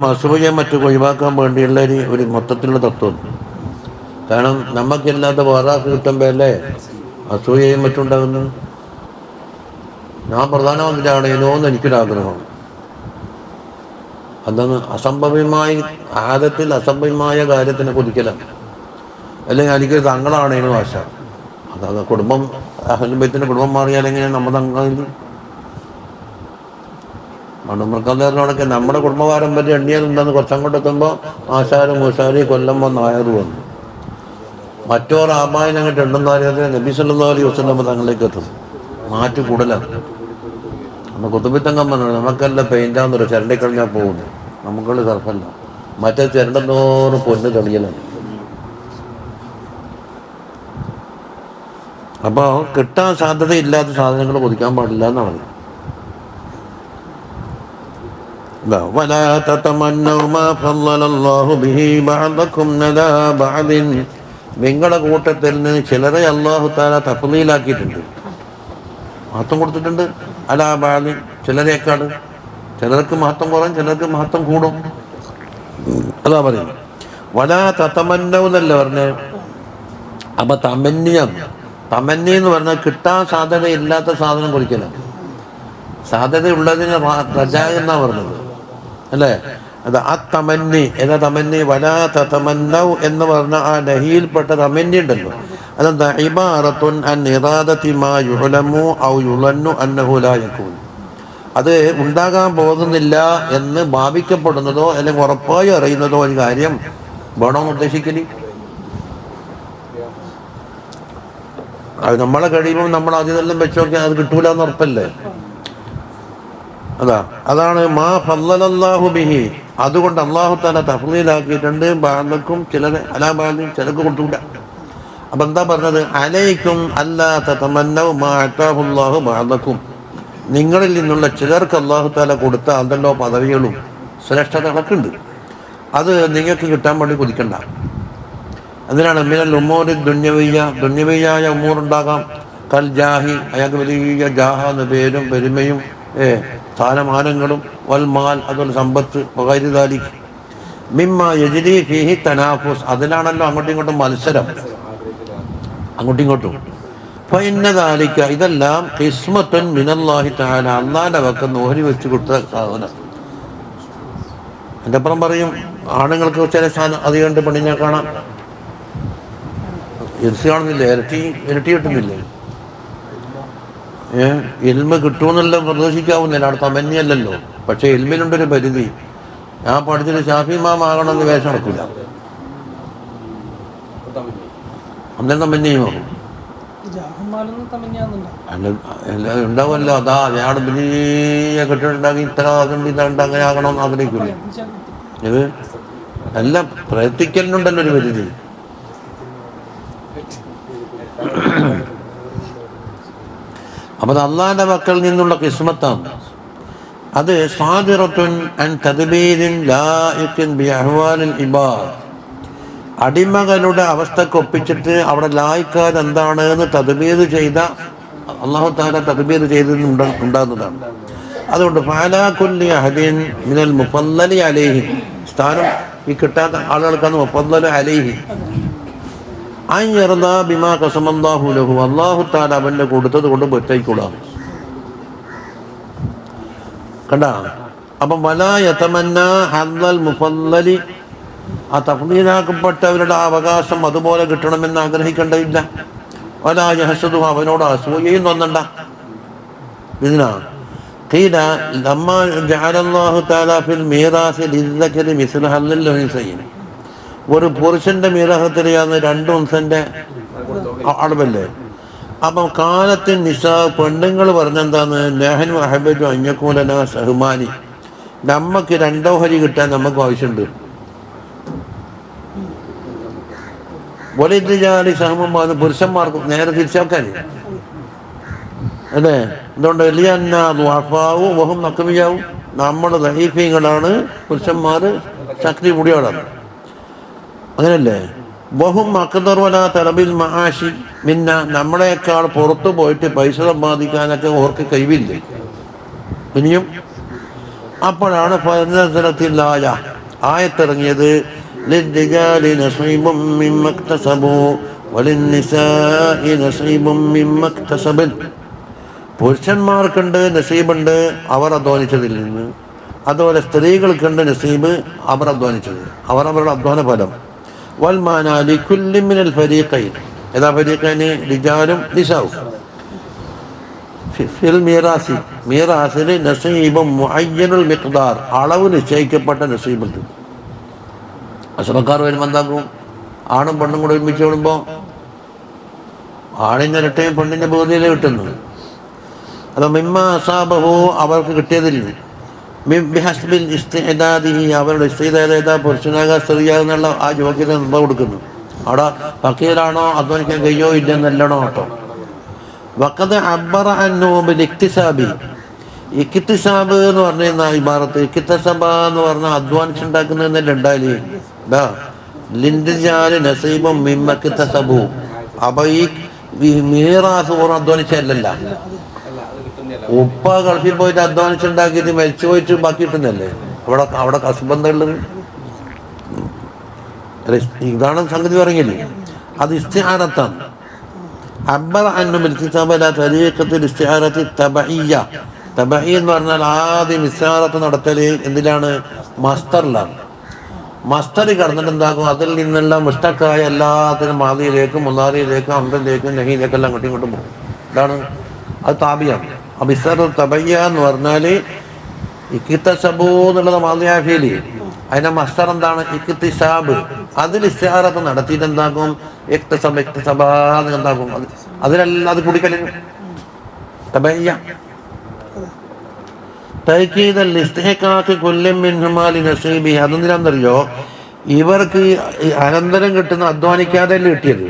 അസൂയ മറ്റും ഒഴിവാക്കാൻ വേണ്ടിയുള്ള ഒരു ഒരു മൊത്തത്തിലുള്ള തത്വം. കാരണം നമുക്കില്ലാത്ത വേറാക്ക് കിട്ടുമ്പോഴല്ലേ അസൂയയും മറ്റുണ്ടാകുന്നു ഞാൻ പ്രധാനമന്ത്രിയാണേനോ എന്ന് എനിക്കൊരാഗ്രഹം. അതൊന്ന് അസംഭവ്യമായി ആദത്തിൽ അസംഭവ്യമായ കാര്യത്തിനെ കൊതിക്കലാണ് അല്ലെങ്കിൽ എനിക്ക് തങ്ങളാണേലും ആശ അതാ കുടുംബം അഹലിബത്തിന്റെ കുടുംബം മാറിയാൽ എങ്ങനെയാണ് നമ്മുടെ മണമൃക്കന്മാരിനോടൊക്കെ നമ്മുടെ കുടുംബ പാരമ്പര്യം എണ്ണിയാലുണ്ടെന്ന് കുറച്ചങ്ങോട്ട് എത്തുമ്പോൾ ആശാരി മൂശാരി കൊല്ലമ്പോൾ നായർ വന്നു. മറ്റോർ ആമായം അങ്ങോട്ട് ഉണ്ടെന്ന് അറിയാതെ നബി സല്ലാ അലൈഹി തങ്ങളിലേക്ക് എത്തും. മാറ്റി കൂടലാണ് നമ്മൾ കുത്തുബിത്തങ്കം പറഞ്ഞു നമുക്കല്ല പെയിന്റാന്നൊരു ചിരണ്ടി കളഞ്ഞാൽ പോകുന്നു. നമുക്കുള്ള സർഫല്ല മറ്റേ ചിരണ്ടെന്നോറ് പൊന്ന് തെളിയലാണ്. അപ്പോൾ കിട്ടാൻ സാധ്യതയില്ലാത്ത സാധനങ്ങൾ കൊതിക്കാൻ പാടില്ല എന്നാണ് لا ولا تتمنوا ما فضل الله به بعضكم على بعض നിങ്ങളുടെ കൂട്ടത്തിൽ നിന്ന് ചിലരെ അള്ളാഹു താല തഫലീലാക്കിയിട്ടുണ്ട് മഹത്വം കൊടുത്തിട്ടുണ്ട് അലാ ബാലി ചിലരേക്കാട് ചിലർക്ക് മഹത്വം കുറയും ചിലർക്ക് മഹത്വം കൂടും അതാ പറയുന്നത് വലാ തത്തമന്നൂന്നല്ല പറഞ്ഞ അപ്പൊ തമന്യാണ് തമന്നി എന്ന് പറഞ്ഞാൽ കിട്ടാൻ സാധ്യതയില്ലാത്ത സാധനം കുറിക്കലാണ് സാധ്യതയുള്ളതിന് റജ എന്നാ പറഞ്ഞത് അല്ലേ? അത് ആ തമന്നി എന്ന തമന്നി വലാത്ത തമന്നൗ എന്ന് പറഞ്ഞ ആ നഹിയിൽപ്പെട്ട തമന്നി ഉണ്ടല്ലോ. അതെന്താ? ഇബാറത്തുൻ അൻ ഇറാദത്തി മാ യുഹലമു ഔ യുളന്നു അന്നഹു ലാ യകൂൻ. അത് ഉണ്ടാകാൻ പോകുന്നില്ല എന്ന് ഭാവിക്കപ്പെടുന്നതോ അല്ലെങ്കിൽ ഉറപ്പായി അറിയുന്നതോ ഒരു കാര്യം. വേണോ ഉദ്ദേശിക്കൽ അത് നമ്മളെ കഴിയുമ്പോൾ നമ്മൾ അതിനെല്ലാം വെച്ച് നോക്കിയാൽ അത് കിട്ടൂല എന്ന് ഉറപ്പല്ലേ? അതാ അതാണ് മാ ഫല്ലാഹു ബിഹി. അതുകൊണ്ട് അള്ളാഹു താല തഫ്ലീലാക്കിയിട്ടുണ്ട്. ബാലക്കും ചിലരെ അലാ ബാലും ചിലക്ക് കൊടുത്തൂല അപ്പൊ എന്താ പറഞ്ഞത്? അലൈക്കും അല്ലാ ബാലക്കും. നിങ്ങളിൽ നിന്നുള്ള ചിലർക്ക് അള്ളാഹു താല കൊടുത്ത അതല്ലോ പദവികളും ശ്രേഷ്ഠതകളൊക്കെ ഉണ്ട് അത് നിങ്ങൾക്ക് കിട്ടാൻ വേണ്ടി കൊതിക്കണ്ട. അതിനാണ് മിനൽ ഉമ്മൂരി ദുന്യവയ്യ. ദുന്യവയ്യായ ഉമ്മൂറുണ്ടാകാം കൽ ജാഹി അയാൾക്ക് വലിയ ജാഹ എന്ന പേരും പെരുമയും ഏ സ്ഥാനമാനങ്ങളും വൽമാൽ അതുപോലെ സമ്പത്ത് വകരുതാലി മിമ്മ യജിരി ഫിഹി തനാഫുസ്. അതിലാണല്ലോ അങ്ങോട്ടും ഇങ്ങോട്ടും മത്സരം. അങ്ങോട്ടും ഇങ്ങോട്ടും. ഫൈന്നതാലിക്ക ഇതെല്ലാം കിസ്മത്തൻ മിനല്ലാഹി താല അള്ളാന്റെ വക്കം ഓഹരി വെച്ച് കൊടുത്ത സാധനം. എന്റെ അപ്പുറം പറയും ആണുങ്ങൾക്ക് ചില അത് അധികം പെണ്ണിനെ കാണാം. ഇരട്ടി ഇരട്ടി കിട്ടുന്നില്ലേ? ഏ? എൽമ കിട്ടുമെന്നെല്ലാം പ്രതീക്ഷിക്കാവുന്നില്ല അവിടെ തമന്യല്ലല്ലോ. പക്ഷെ എൽമിനുണ്ടൊരു പരിധി. ഞാൻ പഠിച്ചിട്ട് ഷാഫി മാമാകണമെന്ന് വേഷം നടക്കില്ല അന്നേരം തമഞ്ഞാന്നുണ്ടോ അല്ല ഉണ്ടാവുമല്ലോ. അതാ ഞാൻ വലിയ കെട്ടിടുണ്ടാകും ഇത്ര അതുണ്ട് ഇതുണ്ട് അങ്ങനെ ആകണമെന്ന് ആഗ്രഹിക്കില്ല ഇത് എല്ലാം പ്രയത്നിക്കലിനുണ്ടല്ലോ ഒരു പരിധി. അപ്പൊ അത് അള്ളാന്റെ മക്കളിൽ നിന്നുള്ള കിസ്മത്താണ്. അത് സാദിറത്തുൻ തദ്ബീരിൻ ലായിഖിൻ ബി അഹ്വാലിൽ ഇബാദ്. അടിമകളുടെ അവസ്ഥക്ക് ഒപ്പിച്ചിട്ട് അവിടെ ലായിക്കാർ എന്താണ് എന്ന് തദ്ബീർ ചെയ്ത അള്ളാഹു താല തദ്ബീർ ചെയ്ത ഉണ്ട- ഉണ്ടാകുന്നതാണ്. അതുകൊണ്ട് ഫാലാക്കുല്ലി അഹദീൻ മിനൽ മുഫല്ലലി അലേഹി. സ്ഥാനം ഈ കിട്ടാത്ത ആളുകൾക്കാണ് മുഫല്ലല് അലേഹി. അയ്യർദാ ബിമാ കസമല്ലാഹു ലഹു അള്ളാഹു താല അവന്റെ കൊടുത്തത് കൊണ്ട് പൊറ്റായിക്കൂടാം കണ്ട അപ്പം വലാ യതമന്ന ഹദ്ദൽ മുഫല്ലലി ആ തഫ്ലീലാക്കപ്പെട്ടവരുടെ ആ അവകാശം അതുപോലെ കിട്ടണമെന്ന് ആഗ്രഹിക്കേണ്ടതില്ല വലാ യഹസദു അവനോട് അസൂയയും തോന്നണ്ട ഇതിനാ قيل لما جعل الله تعالى في الميراث للذكر مثل حظ الأنثيين ഒരു പുരുഷന്റെ മീറാഹത്തിലെയാണ് രണ്ട് ഉൻസന്റെ അളവല്ലേ അപ്പം കാലത്തിന് നിശ പെണ്ണുങ്ങൾ പറഞ്ഞെന്താന്ന്? ലേഹൻ മഹബജു അഞ്ഞക്കൂലന സഹുമാനി. നമ്മക്ക് രണ്ടോ ഹരി കിട്ടാൻ നമുക്ക് ആവശ്യമുണ്ട്. വലിയ സഹമുമാന്ന് പുരുഷന്മാർക്ക് നേരെ തിരിച്ചാക്കാൻ അല്ലേ? എന്തുകൊണ്ട് വലിയ വാഫാവും വഹും നക്കമിയാവും നമ്മുടെ ദൈഫീങ്ങളാണ് പുരുഷന്മാർ ശക്തി കൂടിയാണ് അങ്ങനല്ലേ? ബഹും അക്കതർവല തലബിൽ മഹാഷി മിന്ന നമ്മളെക്കാൾ പുറത്തു പോയിട്ട് പൈസ സമ്പാദിക്കാനൊക്കെ ഓർക്ക് കഴിവില്ലേ? ഇനിയും? അപ്പോഴാണ് പരന്തരത്തിലായ ആയത്തിറങ്ങിയത്. പുരുഷന്മാർക്കുണ്ട് നസീബുണ്ട് അവർ അധ്വാനിച്ചതിൽ നിന്ന്. അതുപോലെ സ്ത്രീകൾക്കുണ്ട് നസീബ് അവർ അധ്വാനിച്ചത്. അവർ അവരുടെ അധ്വാന ഫലം അളവ് നിശ്ചയിക്കപ്പെട്ട നസീബുണ്ട്. അസുറക്കാർ വരുമ്പോൾ എന്താക്കും? ആണും പെണ്ണും കൂടെ ഒരുമിച്ച് വിടുമ്പോൾ ഇരട്ടയും പെണ്ണിന്റെ ബോധ്യയിലേ കിട്ടുന്നു അത് മിമ്മ അസാബഹു അവർക്ക് കിട്ടിയതിൽ അവരുടെ ഇസ്തിഹദാദ പുരുഷനാകാൻ സ്ത്രീയാകുന്നുള്ള ആ യോഗ്യത നിർമ്മ കൊടുക്കുന്നു. അവിടെ ഫക്കീലാണോ അധ്വാനിക്കാൻ കഴിയോ ഇല്ലെന്നല്ലണോ കേട്ടോ. വക്കത് അബ്ബറ അന്നൂബിൽ ഇക്തിസാബി ഇക്കിത്തിസാബ് എന്ന് പറഞ്ഞിരുന്ന ഇബാറത്ത്. ഇക്കിത്തസഭ എന്ന് പറഞ്ഞാൽ അധ്വാനിച്ചുണ്ടാക്കുന്നതന്നെ ഉണ്ടായില്ലേ ഇതാ ലിൻഡിജാൽ നസീബും മിമ്മക്കിത്തസബു അപ്പൊ ഈ മീറാസ് പൂർണ അധ്വാനിച്ചല്ലല്ല ഉപ്പ ഗൾഫിൽ പോയിട്ട് അധ്വാനിച്ചുണ്ടാക്കിയിട്ട് മരിച്ചു പോയിട്ട് ബാക്കി കിട്ടുന്നല്ലേ അവിടെ അവിടെ കസുബന്ധമുള്ളത്. ഇതാണ് സംഗതി പറഞ്ഞില്ലേ? അത് ഇസ്തിഹാരത്താണ് അബ്ബർ അന്നും തരീഖത്തിൽ ഇസ്തിഹാരത്തിൽ തബഹിയ തബഹി എന്ന് പറഞ്ഞാൽ ആദ്യം ഇസ്തിഹാരത്ത് നടത്തൽ എന്തിലാണ്? മസ്തറിലാണ്. മസ്തറി കടന്നിട്ട് എന്താക്കും? അതിൽ നിന്നുള്ള മുഷ്ടക്കായ എല്ലാത്തിനും മാതിയിലേക്കും മുന്നാറിയിലേക്കും അമ്പലത്തിലേക്കും നെഹിയിലേക്കും എല്ലാം അങ്ങോട്ടും പോകും. ഇതാണ് അത് താപിയാണ് ഇസ്തർ തബയ്യ എന്ന് പറഞ്ഞാൽ ഇക്കിത്തസബു എന്നുള്ളത് മാതൃയാഫിയിൽ അതിന്റെ മസ്തർ എന്താണ്? ഇക്കിത്തിസാബ് അതിൽ ഇസ്താറത്ത് നടത്തിയിട്ട് എന്താക്കും എക്തസബ് ഇക്തസബാന്ന് എന്താക്കും അത് അതിലെല്ലാം അത് കുടിക്കലിന് തബയ്യ. അതെന്തിനാണെന്നറിയോ ഇവർക്ക് അനന്തരം കിട്ടുന്ന അധ്വാനിക്കാതെ കിട്ടിയത്.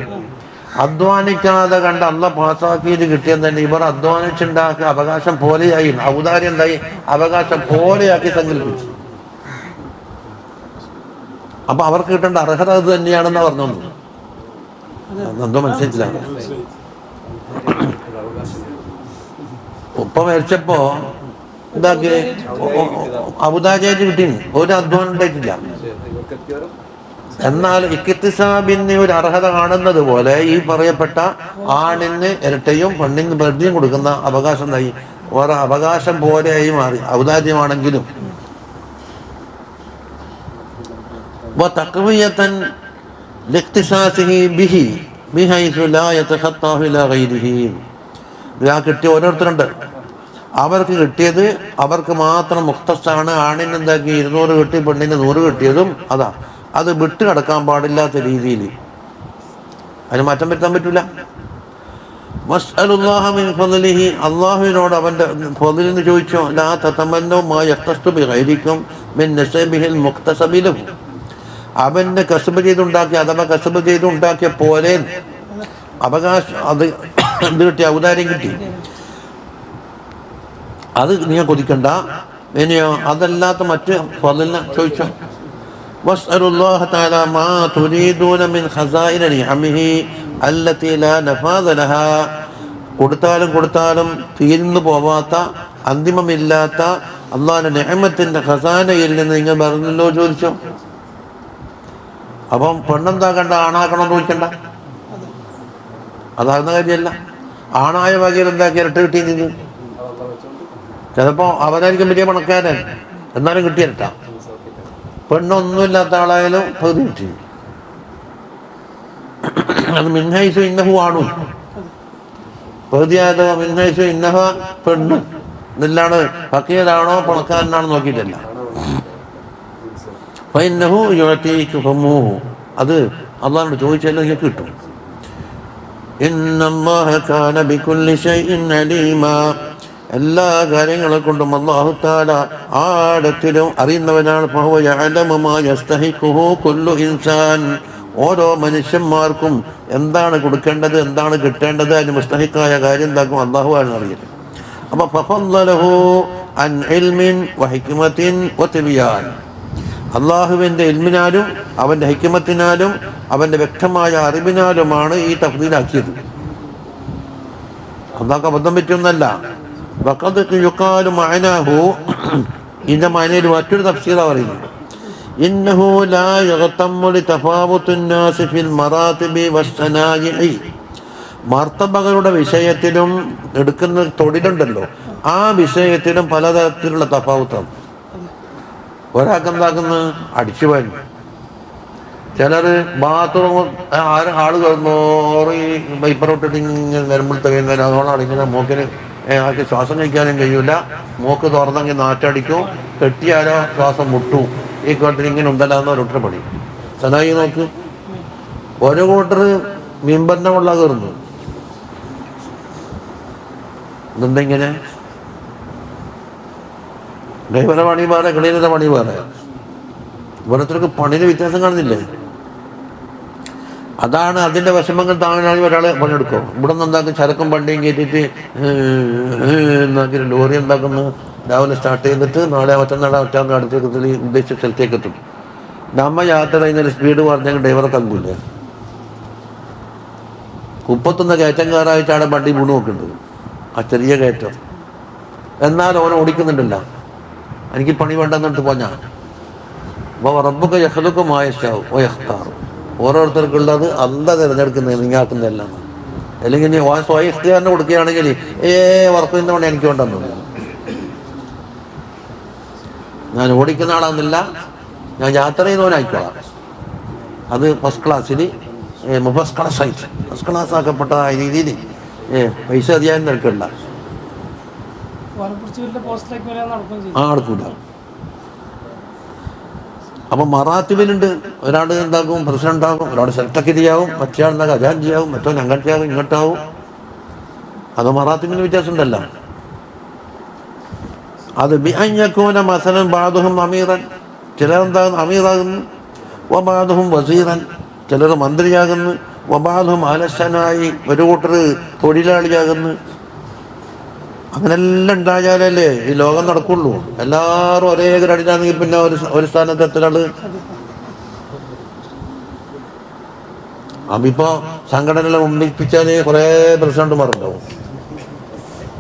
അധ്വാനിക്കാതെ കണ്ട് അല്ല പാസ്സാക്കിയത് കിട്ടിയത് തന്നെ ഇവർ അധ്വാനിച്ചുണ്ടാക്കിയ അവകാശം പോലെയായി ഔദാര്യം എന്തായി അവകാശം പോലെയാക്കി സങ്കല്പിച്ചു. അപ്പൊ അവർക്ക് കിട്ടേണ്ട അർഹത അത് തന്നെയാണെന്ന് പറഞ്ഞു എന്തോ മനസ്സിലായില്ല ഉപ്പ മരിച്ചപ്പോ ഇതാക്കി ഔദാര്യായിട്ട് കിട്ടീന്. ഒരു അധ്വാനം ഉണ്ടായിട്ടില്ല. എന്നാൽ ഇക്കിത്തിസാബിന് ഒരു അർഹത കാണുന്നത് പോലെ ഈ പറയപ്പെട്ട ആണിന് ഇരട്ടയും പെണ്ണിന് പെണ്ണിനും കൊടുക്കുന്ന അവകാശം നൽകി. വേറെ അവകാശം പോലെയായി മാറി. ഔദാര്യമാണെങ്കിലും. ബിഹി കിട്ടിയ ഓരോരുത്തരുണ്ട്. അവർക്ക് കിട്ടിയത് അവർക്ക് മാത്രം മുക്തസ്സാണ് ആണിന് എന്താക്കി? ഇരുന്നൂറ് കിട്ടി പെണ്ണിന് നൂറ് കിട്ടിയതും അതാ. അത് വിട്ട് കിടക്കാൻ പാടില്ലാത്ത രീതിയിൽ. അതിന് മാറ്റം വരുത്താൻ പറ്റില്ല അള്ളാഹുവിനോട് അവന്റെ പൊതിലിന്ന് ചോദിച്ചോ ലാ തത്തമന്നവുമായി യഷ്ടസ്തുബിഹരിക്കും മിൻ മുക്തസബിലും അവന്റെ കസബ് ചെയ്തുണ്ടാക്കി അഥവാ കസബ് ചെയ്തുണ്ടാക്കിയ പോലെ അവകാശം അത് എന്ത് കിട്ടി ഔദാര്യം കിട്ടി. അത് നീ കൊതിക്കണ്ട. ഇനിയോ അതല്ലാത്ത മറ്റ് പൊതിലിന് ചോദിച്ചോ? واسألوا الله تعالى ما تريدون من خزائن نعمه التي لا نفاذ لها കൊടുത്താലും കൊടുത്താലും തീർന്നു പോവാത്ത അന്തിമമില്ലാത്ത അള്ളാഹിന്റെ നെഹമത്തിന്റെ ഖസാനയിൽ നിന്ന് നിങ്ങൾ പറഞ്ഞല്ലോ ചോദിച്ചോ അപ്പം പെണ്ണെന്താ കണ്ട ആണാക്കണമെന്ന് ചോദിക്കണ്ട അതാകുന്ന കാര്യമല്ല ആണായ വകയിൽ എന്താക്കി ഇരട്ട കിട്ടിയത് ചിലപ്പോ അവനായിരിക്കും വലിയ പണക്കാരൻ എന്നാലും കിട്ടിയിരട്ട പെണ്ണൊന്നുമില്ലാത്ത ആളായാലും പകുതി കിട്ടി അത് മിന്നൈസു ഇന്നഹു ആണു. പകുതിയായത് മിന്നൈസു ഇന്നഹ പെണ്ണ്. എന്നില്ലാണ് ഫക്കീലാണോ പണക്കാരനാണോ നോക്കിയിട്ടല്ല. ഫൈന്നഹു യുഅതീക ഫമൂഹു അത് അള്ളാഹിനോട് ചോദിച്ചാലും നിങ്ങൾക്ക് കിട്ടും. ഇന്നല്ലാഹ കാന അലീമാ. എല്ലാ കാര്യങ്ങളെ കൊണ്ടും അള്ളാഹുത്താല ആഴത്തിലും അറിയുന്നവനാണ്. ഇൻസാൻ. ഓരോ മനുഷ്യന്മാർക്കും എന്താണ് കൊടുക്കേണ്ടത് എന്താണ് കിട്ടേണ്ടത് അതിന് മുസ്തഹിക്കായ കാര്യം എന്താക്കും അള്ളാഹു ആണ് അറിയുന്നത്. അപ്പൊ അള്ളാഹുവിന്റെ ഇൽമിനാലും അവന്റെ ഹൈക്യമത്തിനാലും അവന്റെ വ്യക്തമായ അറിവിനാലുമാണ് ഈ തഫ്ദീലാക്കിയത്. അള്ളാഹ് അബദ്ധം പറ്റിയൊന്നല്ല വഖദ് യുഖാലു മഅനാഹു ഇതിന്റെ മാനയിൽ മറ്റൊരു തഫ്സീറ പറയുന്നത് ഇന്നഹു ലാ യഗ്തമ്മു ലിതഫാവുത്തു الناس في المراتب والصنائع മർത്തബകളുടെ വിഷയത്തിലും എടുക്കുന്ന തൊഴിലുണ്ടല്ലോ ആ വിഷയത്തിലും പലതരത്തിലുള്ള തഫാവുത്താണ് ഒരാൾക്ക് എന്താക്കുന്ന അടിച്ചു പോയി ചിലർ ബാത്റൂം ആരും ആള് കയറുന്നോറ് വൈപ്പറോട്ടിട്ട് ഇങ്ങനെ വരുമ്പോഴത്തേക്ക് അതോളാണ് ഇങ്ങനെ മൂക്കിന് ഏ, ആൾക്ക് ശ്വാസം കഴിക്കാനും കഴിയൂല. മൂക്ക് തുറന്നെങ്കിൽ നാറ്റടിക്കും. കെട്ടിയാലോ ശ്വാസം മുട്ടു. ഈ കൂട്ടർ ഇങ്ങനെ ഉണ്ടല്ലാന്ന് ഒരൊട്ട പണി സനായി നോക്ക്. ഒരു കൂട്ടർ മീൻപന്ന വെള്ള കയറുന്നു. ഇതെന്തെങ്ങനെ പണി വേറെ ക്ലീനറുടെ പണി വേറെ. ഓരോരുത്തർക്ക് പണിന് വ്യത്യാസം കാണുന്നില്ലേ? അതാണ് അതിന്റെ വിഷമങ്ങൾ താങ്ങാനായി ഒരാളെ പണിയെടുക്കും. ഇവിടെ നിന്ന് എന്താക്കും? ചരക്കും വണ്ടിയും കയറ്റിയിട്ട് എന്നാക്കി ലോറി എന്താക്കുന്നു? രാവിലെ സ്റ്റാർട്ട് ചെയ്തിട്ട് നാളെ മറ്റന്നാളെ മറ്റാന്ന് അടുത്തേക്ക് ഉദ്ദേശിച്ച സ്ഥലത്തേക്ക് എത്തും. നമ്മ യാത്ര കഴിഞ്ഞാൽ സ്പീഡ് പറഞ്ഞെങ്കിൽ ഡ്രൈവറെ കൽക്കില്ല കുപ്പത്തുനിന്ന് കയറ്റംകാരായിട്ടാണ് വണ്ടി വീണ് നോക്കുന്നത് ആ ചെറിയ കയറ്റം. എന്നാൽ ഓൻ ഓടിക്കുന്നുണ്ടല്ല. എനിക്ക് പണി വേണ്ടെന്നിട്ട് പോഞ്ഞാ അപ്പോൾ റബ്ബൊക്കെ യഹ്ലുക്കുമായ ഓ യഹ്താറും ഓരോരുത്തർക്കുള്ളത് അല്ല തിരഞ്ഞെടുക്കുന്നത് നിങ്ങൾക്കുന്നതല്ല അല്ലെങ്കിൽ നീ ഓൻ സ്വയം ഇഷ്ടം കൊടുക്കുകയാണെങ്കിൽ ഏ വർക്കിന്റെ പണി എനിക്ക് വേണ്ടെന്നു. ഞാൻ ഓടിക്കുന്ന ആളാണെന്നില്ല ഞാൻ യാത്ര ചെയ്യുന്നവനായിക്കോളാം അത് ഫസ്റ്റ് ക്ലാസ്സിൽ ഫസ്റ്റ് ക്ലാസ് ആയിട്ട്. ഫസ്റ്റ് ക്ലാസ് ആക്കപ്പെട്ട രീതിയിൽ ഏ പൈസ അധികം നിൽക്കണ്ട ആ നടക്കൂല. അപ്പൊ മറാത്തിവിനുണ്ട് ഒരാൾ എന്താകും? ഉണ്ടാകും ഒരാൾ സെക്രട്ടറി ആവും മറ്റേ ആൾ എന്താ ഖജാൻജിയാവും മറ്റോ അങ്ങോട്ടാവും ഇങ്ങോട്ടാവും. അത് മറാത്തിവിന് വ്യത്യാസം ഉണ്ടല്ലോ അത് ബിഅഞ്ഞക്കൂന മസനൻ ബാദുഹും അമീറൻ. ചിലരെന്താകുന്നു? അമീറാകുന്നു. വബാദുഹും വസീറൻ. ചിലർ മന്ത്രിയാകുന്നു. വബാദുഹും ആലസ്യനായി ഒരു കൂട്ടർ തൊഴിലാളിയാകുന്നു. അങ്ങനെല്ലാം ഉണ്ടായാലല്ലേ ഈ ലോകം നടക്കുള്ളൂ. എല്ലാവരും ഒരേ ഗ്രഡിനാണെങ്കിൽ പിന്നെ ഒരു ഒരു സ്ഥാനത്ത് എത്രയാൾ അപ്പൊ ഇപ്പൊ സംഘടനകളെ ഒന്നിപ്പിച്ചാൽ കുറെ പ്രസിഡന്റുമാരുണ്ടാവും.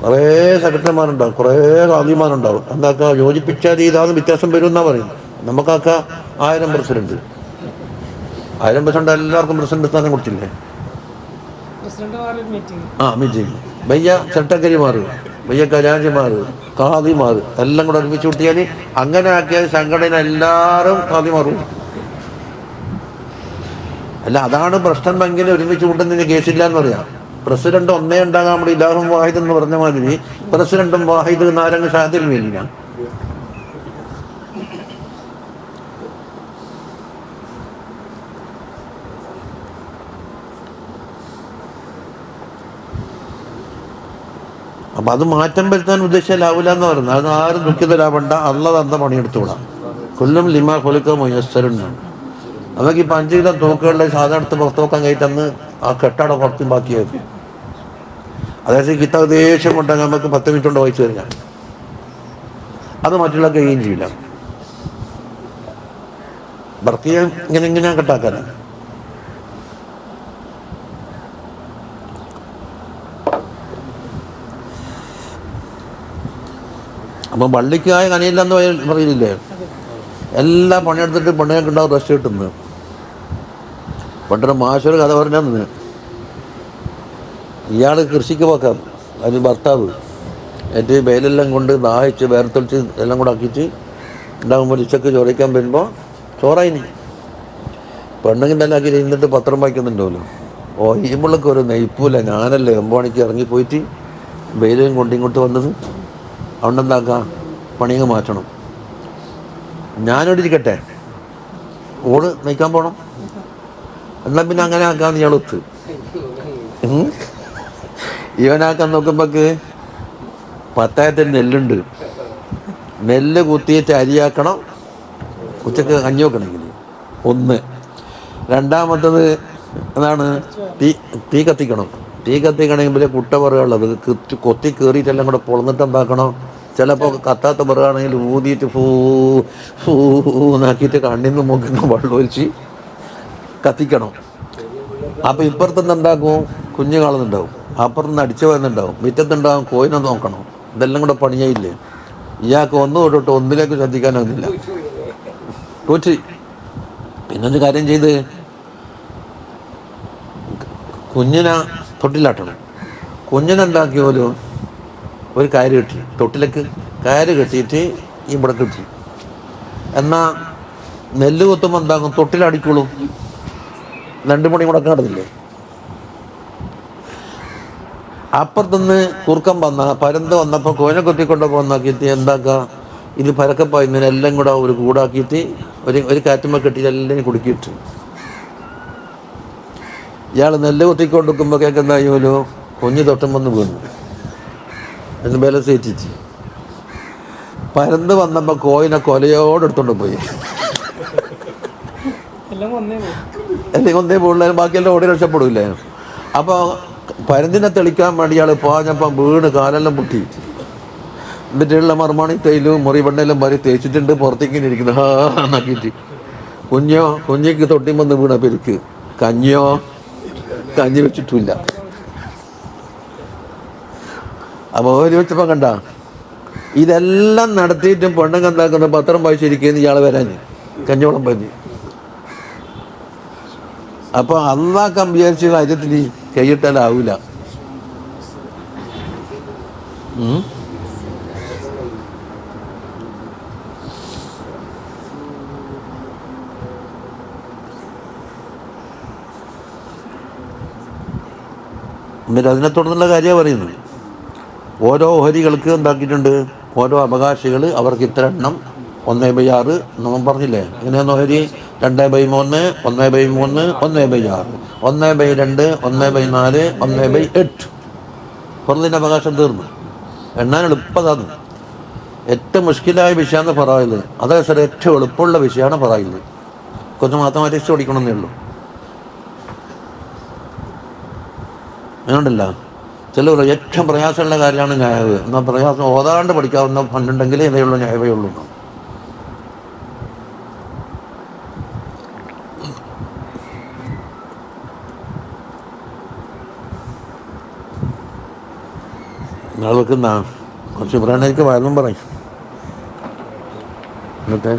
കുറേ സെക്രട്ടറിമാരുണ്ടാവും കുറേ ഗാന്ധിമാരുണ്ടാവും. എന്താക്ക യോജിപ്പിച്ചാൽ ഇതാന്ന് വ്യത്യാസം വരും എന്നാ പറയും നമുക്കാക്ക ആയിരം പ്രസിഡന്റ്. ആയിരം പ്രസിഡന്റ് എല്ലാവർക്കും പ്രസിഡന്റ് സ്ഥാനം കൊടുത്തില്ലേ? ആ മീറ്റിംഗ്. വയ്യ സെക്രട്ടറിമാർ വയ്യ കരാജിമാർ കാദിമാർ എല്ലാം കൂടെ ഒരുമിച്ച് കൂട്ടിയാൽ അങ്ങനെ ആക്കിയാൽ സംഘടന എല്ലാവരും കാദിമാറും അല്ല അതാണ് പ്രശ്നം ബാങ്കിൽ ഒരുമിച്ച് കൂട്ടുന്നതിന് കേസില്ല എന്ന് പറയാം. പ്രസിഡന്റ് ഒന്നേ ഉണ്ടാകാൻ നമ്മുടെ ഇലാഹും വാഹിദ് എന്ന് പറഞ്ഞ മാതിരി പ്രസിഡന്റും വാഹിദ് നാരങ്ങ ഷാദിൽ വേണ്ടില്ല അപ്പൊ അത് മാറ്റം വരുത്താൻ ഉദ്ദേശിച്ചാലാവില്ല എന്ന് പറയുന്നത്. അത് ആരും ദുഃഖിതരാവണ്ട. അല്ല തന്ന പണിയെടുത്തുകൂടാം. കൊല്ലം ലിമ കൊലുക്ക മൊയ്യസ്തരുന്നാണ് നമുക്ക് ഇപ്പൊ അഞ്ച് കിലോ തൂക്കുകളുടെ സാധനം എടുത്ത് പുറത്ത് വെക്കാൻ കഴിയിട്ടെന്ന് ആ കെട്ടട പുറത്തും ബാക്കിയായത് അതായത് കിത്ത ദേഷ്യം കൊണ്ടാൽ നമുക്ക് പത്ത് മിനിറ്റ് കൊണ്ട് വായിച്ചു കഴിഞ്ഞാൽ അത് മറ്റുള്ള കഴിയുകയും ചെയ്യില്ല. ഭർത്തിയെ ഇങ്ങനെ ഇങ്ങനെ കെട്ടാക്കാനാണ്. അപ്പം പള്ളിക്കായ കനയില്ലെന്ന് പറയുന്നില്ലേ എല്ലാ പണിയെടുത്തിട്ട് പെണ്ണുങ്ങൾക്ക് ഉണ്ടാവും റെസ്റ്റ് കിട്ടുന്നത്. പണ്ടൊരു മാഷൊരു കഥ പറഞ്ഞെന്ന്. ഇയാൾ കൃഷിക്ക് പോക്കാം. അതിന് ഭർത്താവ്. എന്നിട്ട് വെയിലെല്ലാം കൊണ്ട് ദാഹിച്ച് വേർത്തൊളിച്ച് എല്ലാം കൂടെ ആക്കിയിട്ട് ഉണ്ടാകുമ്പോൾ ഉച്ചയ്ക്ക് ചോറയ്ക്കാൻ വരുമ്പോൾ ചോറായിനി പെണ്ണുങ്ങൾ തന്നെ ആക്കി ഇരുന്നിട്ട് പത്രം വായിക്കുന്നുണ്ടല്ലോ. ഓ ഈ മുള്ളക്ക് ഒരു ഞാനല്ലേ ഒമ്പണിക്ക് ഇറങ്ങിപ്പോയിട്ട് വെയിലും കൊണ്ട് ഇങ്ങോട്ട് വന്നത്. അതുകൊണ്ട് എന്താക്കുക പണിയങ്ങ് മാറ്റണം. ഞാനോട് ഇരിക്കട്ടെ ഓട് നയിക്കാൻ പോകണം എന്നാൽ പിന്നെ അങ്ങനെ ആക്കാന്ന് ഞാൻ ഒത്ത്. ഇവനാക്കാൻ നോക്കുമ്പോക്ക് പത്തായത്തിൽ നെല്ലുണ്ട്. നെല്ല് കുത്തിയിട്ട് അരിയാക്കണം. ഉച്ചയ്ക്ക് കഞ്ഞി വെക്കണമെങ്കിൽ ഒന്ന്. രണ്ടാമത്തത് എന്താണ്? തീ തീ കത്തിക്കണം. തീ കത്തിക്കണമെങ്കിൽ വലിയ കുട്ട പറയുള്ളത് കുത്തി കൊത്തി കയറിയിട്ടെല്ലാം കൂടെ പൊളന്നിട്ടുണ്ടാക്കണം ചിലപ്പോൾ കത്താത്ത പറയുകയാണെങ്കിൽ ഊതിയിട്ട് ഫൂ ഫൂ നാക്കിയിട്ട് കണ്ണിന്ന് മൂക്കിന്ന് വെള്ളം വെള്ളമൊഴിച്ച് കത്തിക്കണം. അപ്പോൾ ഇപ്പുറത്തുനിന്ന് എന്താക്കും? കുഞ്ഞു കാണുന്നുണ്ടാവും. അപ്പുറത്തുനിന്ന് അടിച്ചു വരുന്നുണ്ടാവും. മുറ്റത്തുണ്ടാവും കോയിനെ നോക്കണം. ഇതെല്ലാം കൂടെ പണിയായില്ലേ? ഇയാൾക്ക് ഒന്ന് തൊട്ടിട്ട് ഒന്നിലേക്ക് ശ്രദ്ധിക്കാനൊന്നുമില്ല. തോറ്റ് പിന്നൊരു കാര്യം ചെയ്ത്. കുഞ്ഞിനെ തൊട്ടിലാട്ടണം. കുഞ്ഞിനുണ്ടാക്കിയ പോലും ഒരു കയറ് കെട്ടി. തൊട്ടിലേക്ക് കയറ് കെട്ടിയിട്ട് ഇവിടെ കിട്ടി എന്നാൽ നെല്ല് കുത്തുമ്പോൾ എന്താകും? തൊട്ടിലടിക്കുള്ളൂ രണ്ട് മണി കൂടെ നടന്നില്ലേ? അപ്പുറത്തുനിന്ന് കുറുക്കം വന്ന പരന്ത് വന്നപ്പോൾ കോനെ കൊത്തിക്കൊണ്ട് പോകുന്നാക്കിയിട്ട് എന്താക്കുക ഇത് പരക്കപ്പായി എല്ലാം കൂടെ ഒരു കൂടാക്കിയിട്ട് ഒരു ഒരു കാറ്റുമ്പോൾ കെട്ടിയിട്ട് എല്ലാം കുടുക്കിയിട്ട്. ഇയാൾ നെല്ല് കുത്തിക്കൊണ്ടിരിക്കുമ്പോൾ കുഞ്ഞു കുഞ്ഞ് വന്ന് വീണു എന്ന് ബാലൻസ് സേറ്റിച്ച് പരന്ന് വന്നപ്പോൾ കോയിനെ കൊലയോടെ എടുത്തോണ്ട് പോയി എല്ലാം വന്നേ ഒന്നേ പോകുള്ളൂ ബാക്കിയെല്ലാം ഓടി രക്ഷപ്പെടില്ലേ അപ്പോൾ പരന്തിനെ തെളിക്കാൻ വേണ്ടി ഇയാൾ പാഞ്ഞപ്പം വീണ് കാലെല്ലാം മുട്ടി എന്നിട്ടുള്ള മറുമാണി തേയിലും മുറിവെണ്ണയിലും വരി തേച്ചിട്ടുണ്ട് പുറത്തേക്ക് ഇരിക്കുന്നു ഹാ എന്നാക്കിയിട്ട് കുഞ്ഞോ കുഞ്ഞിക്ക് തൊട്ടിമന്ന് വീണ പെരുക്ക് കഞ്ഞിയോ കഞ്ഞി വെച്ചിട്ടില്ല അപ്പോൾ ഒരു വെച്ചപ്പോൾ കണ്ട ഇതെല്ലാം നടത്തിയിട്ടും പെണ്ണും കണ്ടാക്കുന്ന പത്രം വായിച്ചിരിക്കുന്ന ഇയാൾ വരാൻ കഞ്ഞോളം പറഞ്ഞ് അപ്പൊ അന്നാക്കാൻ വിചാരിച്ച കാര്യത്തിന് കൈയിട്ടാലാവൂല. എന്നിട്ട് അതിനെ തുടർന്നുള്ള കാര്യമാണ് പറയുന്നത്. ഓരോ ഓഹരികൾക്ക് ഉണ്ടാക്കിയിട്ടുണ്ട് ഓരോ അവകാശികൾ അവർക്ക് ഇത്ര എണ്ണം ഒന്നേ ബൈ ആറ് എന്നൊന്നും പറഞ്ഞില്ലേ? എങ്ങനെയാന്ന് ഓഹരി? രണ്ട് ബൈ മൂന്ന് ഒന്ന് ബൈ മൂന്ന് ഒന്ന് ബൈ ആറ്. ഒന്ന് ബൈ രണ്ട് ഒന്ന് ബൈ നാല് ഒന്ന് ബൈ എട്ട്. പുറത്തിന്റെ അവകാശം തീർന്നു. എണ്ണാൻ എളുപ്പതാണ്. ഏറ്റവും മുഷ്കിലായ വിഷയമാണ് പറയുന്നത് അതേ സാറേ ഏറ്റവും എളുപ്പമുള്ള വിഷയമാണ് പറയുന്നത് കുറച്ച് മാത്തമാറ്റിക്സ് പഠിക്കണമെന്നേ ഉള്ളൂ. അങ്ങനെയുണ്ടല്ലോ. ചിലവർ ഏറ്റവും പ്രയാസമുള്ള കാര്യമാണ് ന്യായവ് എന്നാൽ പ്രയാസം ഓതാണ്ട് പഠിക്കാവുന്ന ഫണ്ടുണ്ടെങ്കിലേ ഇതേയുള്ളൂ ന്യായവേ ഉള്ളൂ. നിങ്ങൾ വെക്കുന്ന കുറച്ച് പറയാനായിരിക്കും വയലും പറയും. എന്നിട്ട്